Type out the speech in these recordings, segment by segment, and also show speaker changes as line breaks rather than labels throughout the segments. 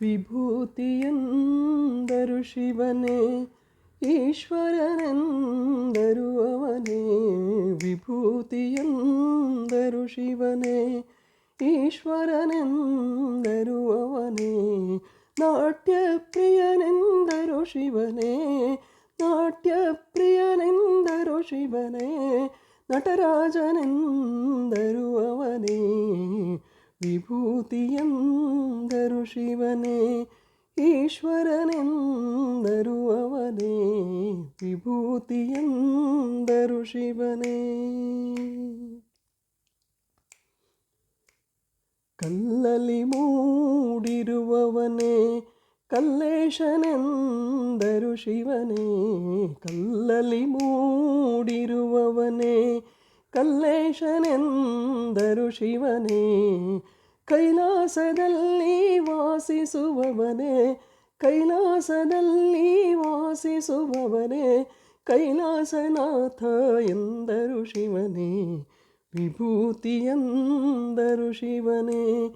ವಿಭೂತಿಯೆಂದರು ಶಿವನೇ ಈಶ್ವರನೆಂದರು ಅವನೇ ವಿಭೂತಿಯೆಂದರು ಶಿವನೇ ಈಶ್ವರನೆಂದರು ಅವನೇ ನಾಟ್ಯ ಪ್ರಿಯನೆಂದರು ಶಿವನೇ ನಾಟ್ಯ ಪ್ರಿಯನೆಂದರು ಶಿವನೇ ನಟರಾಜನೆಂದರು ಅವನೇ ವಿಭೂತಿಯೆಂದರು ಶಿವನೇ ಈಶ್ವರನೆಂದರು ಅವನೇ ವಿಭೂತಿಯೆಂದರು ಶಿವನೇ. ಕಲ್ಲಲಿ ಮೂಡಿರುವವನೇ ಕಲ್ಲೇಶನೆಂದರು ಶಿವನೇ ಕಲ್ಲಲಿ ಮೂಡಿರುವವನೇ ಕಲ್ಲೇಶನೆಂದರು ಶಿವನೇ, ಕೈಲಾಸದಲ್ಲಿ ವಾಸಿಸುವವನೇ ಕೈಲಾಸದಲ್ಲಿ ವಾಸಿಸುವವನೇ, ಕೈಲಾಸನಾಥ ಎಂದರು ಶಿವನೇ, ವಿಭೂತಿಯಂದರು ಶಿವನೇ,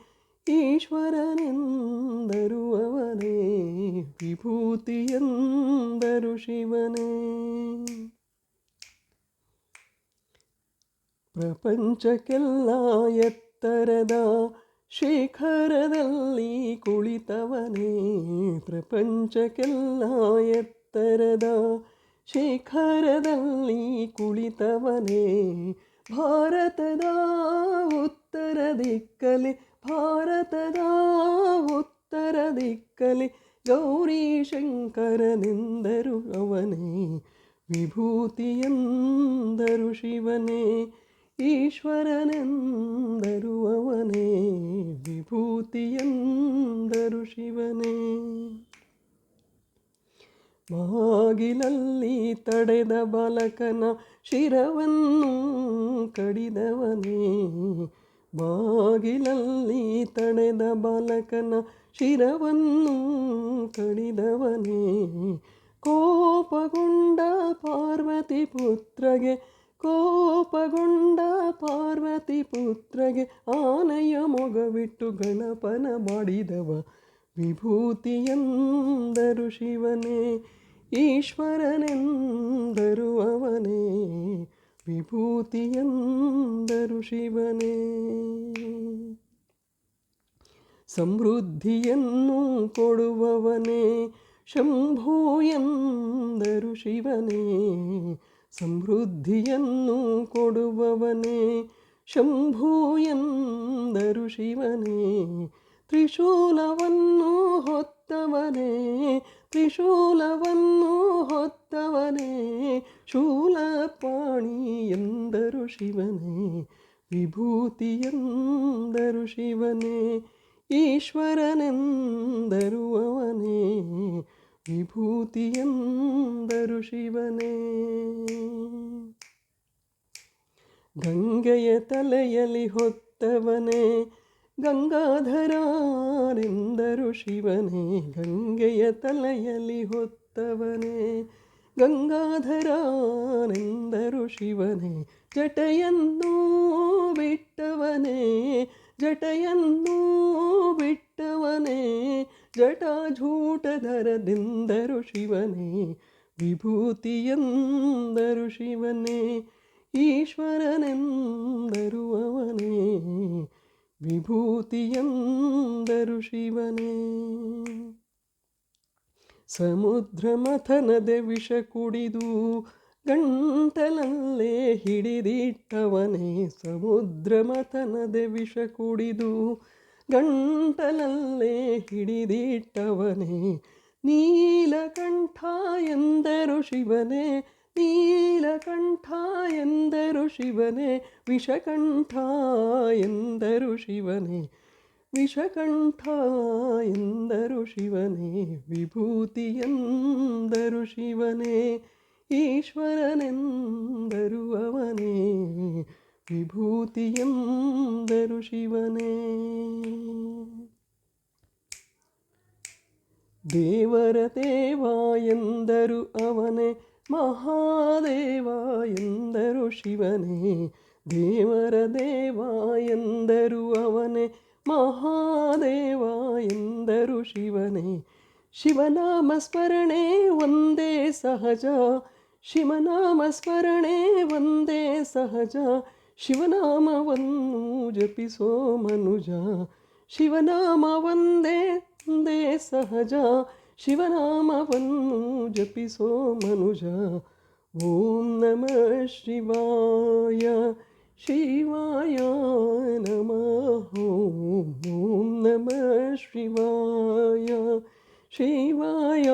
ಈಶ್ವರನೆಂದರು ಅವನೇ, ವಿಭೂತಿಯಂದರು ಶಿವನೇ. ಪ್ರಪಂಚಕ್ಕೆಲ್ಲ ಎತ್ತರದ ಶಿಖರದಲ್ಲಿ ಕುಳಿತವನೇ, ಪ್ರಪಂಚಕ್ಕೆಲ್ಲ ಎತ್ತರದ ಶಿಖರದಲ್ಲಿ ಕುಳಿತವನೇ, ಭಾರತದ ಉತ್ತರ ದಿಕ್ಕಲಿ ಭಾರತದ ಉತ್ತರ ದಿಕ್ಕಲಿ ಗೌರಿ ಶಂಕರನೆಂದರು ಅವನೇ, ವಿಭೂತಿಯೆಂದರು ಶಿವನೇ ಈಶ್ವರನೆಂದರು ಅವನೇ, ವಿಭೂತಿಯೆಂದರು ಶಿವನೇ. ಬಾಗಿಲಲ್ಲಿ ತಡೆದ ಬಾಲಕನ ಶಿರವನ್ನು ಕಡಿದವನೇ ಬಾಗಿಲಲ್ಲಿ ತಡೆದ ಬಾಲಕನ ಶಿರವನ್ನು ಕಡಿದವನೇ. ಕೋಪಗೊಂಡ ಪಾರ್ವತಿ ಪುತ್ರಗೆ ಕೋಪಗೊಂಡ ಪುತ್ರಗೆ ಆನೆಯ ಮೊಗವಿಟ್ಟು ಗಣಪನ ಮಾಡಿದವ. ವಿಭೂತಿಯಂದರು ಶಿವನೇ, ಈಶ್ವರನೆಂದರು ಅವನೇ. ವಿಭೂತಿಯಂದರು ಶಿವನೇ. ಸಮೃದ್ಧಿಯನ್ನು ಕೊಡುವವನೇ ಶಂಭೋ ಎಂದರು ಶಿವನೇ. ಸಮೃದ್ಧಿಯನ್ನು ಕೊಡುವವನೇ ಶಂಭೋ ಎಂದರು ಶಿವನೇ, ತ್ರಿಶೂಲವನ್ನು ಹೊತ್ತವನೇ ತ್ರಿಶೂಲವನ್ನು ಹೊತ್ತವನೇ, ಶೂಲಪಾಣಿ ಎಂದರು ಶಿವನೇ ವಿಭೂತಿಯಂದರು ಶಿವನೇ, ಈಶ್ವರನೆಂದರು ಅವನೇ ವಿಭೂತಿಯಂದರು ಶಿವನೇ. ಗಂಗೆಯ ತಲೆಯಲ್ಲಿ ಹೊತ್ತವನೇ ಗಂಗಾಧರಾರೆಂದರು ಶಿವನೇ, ಗಂಗೆಯ ತಲೆಯಲ್ಲಿ ಹೊತ್ತವನೇ ಗಂಗಾಧರನೆಂದರು ಶಿವನೇ, ಜಟೆಯನ್ನು ಬಿಟ್ಟವನೇ ಜಟೆಯನ್ನು ಬಿಟ್ಟವನೇ ಜಟಾಜೂಟಧರದೆಂದರು ಶಿವನೇ, ವಿಭೂತಿಯಂದರು ಶಿವನೇ. ಈಶ್ವರನೆಂದರು ವಿಭೂತಿಯಂದರು ವಿಭೂತಿಯೆಂದರು ಶಿವನೇ. ಸಮುದ್ರ ಮಥನದೆ ವಿಷ ಕುಡಿದು ಗಂಟಲಲ್ಲೇ ಹಿಡಿದಿಟ್ಟವನೇ ಸಮುದ್ರ ಮಥನದೆ ವಿಷ ಕುಡಿದು ಗಂಟಲಲ್ಲೇ ಹಿಡಿದಿಟ್ಟವನೇ, ನೀಲಕಂಠ ಎಂದರು ಶಿವನೇ. ನೀಲಕಂಠ ಎಂದರು ಶಿವನೇ, ವಿಷಕಂಠ ಎಂದರು ಶಿವನೇ, ವಿಷಕಂಠ ಎಂದರು ಶಿವನೇ ವಿಭೂತಿಯೆಂದರು ಶಿವನೇ, ಈಶ್ವರನೆಂದರು ಅವನೇ ವಿಭೂತಿಯೆಂದರು ಶಿವನೇ. ದೇವರ ದೇವ ಎಂದರು ಅವನೇ ಮಹಾದೇವ ಎಂದರು ಶಿವನೇ, ದೇವರ ದೇವ ಎಂದರು ಅವನೇ ಮಹಾದೇವ ಎಂದರು ಶಿವನೇ. ಶಿವನಾಮ ಸ್ಮರಣೆ ಒಂದೇ ಸಹಜ ಶಿವನಾಮ ಸ್ಮರಣೆ ಒಂದೇ ಸಹಜ, ಶಿವನಾಮವನ್ನು ಜಪಿಸೋ ಮನುಜ, ಶಿವನಾಮ ಒಂದೇ ಒಂದೇ ಸಹಜ ಶಿವನಾಮವನ್ನು ಜಪಿಸೋ ಮನುಜ ಓಂ ನಮಃ ಶಿವಾಯ ಶಿವಾಯ ನಮಃ ಓಂ ನಮಃ ಶಿವಾಯ ಶಿವಾಯ